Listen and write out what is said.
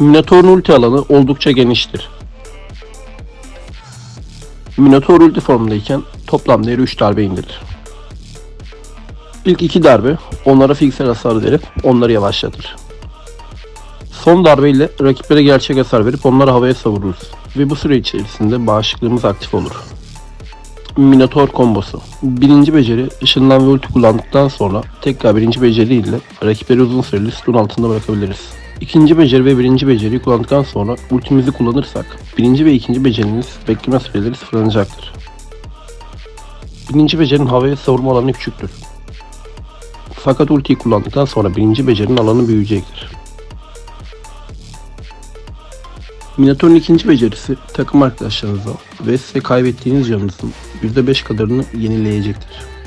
Minotaur'un ulti alanı oldukça geniştir. Minotaur ulti formundayken toplam değeri 3 darbe indirir. İlk iki darbe onlara fiziksel hasar verip onları yavaşlatır. Son darbeyle rakiplere gerçek hasar verip onları havaya savururuz ve bu süre içerisinde bağışıklığımız aktif olur. Minotaur kombosu. Birinci beceri ışınlan ve ulti kullandıktan sonra tekrar birinci beceri ile rakipleri uzun süreli stun altında bırakabiliriz. İkinci beceri ve birinci beceriyi kullandıktan sonra ultimizi kullanırsak birinci ve ikinci beceriniz bekleme süreleri sıfırlanacaktır. Birinci becerinin havaya savurma alanı küçüktür. Fakat ultiyi kullandıktan sonra birinci becerinin alanı büyüyecektir. Minotaur'un ikinci becerisi takım arkadaşlarınıza ve size kaybettiğiniz canınızın %5 kadarını yenileyecektir.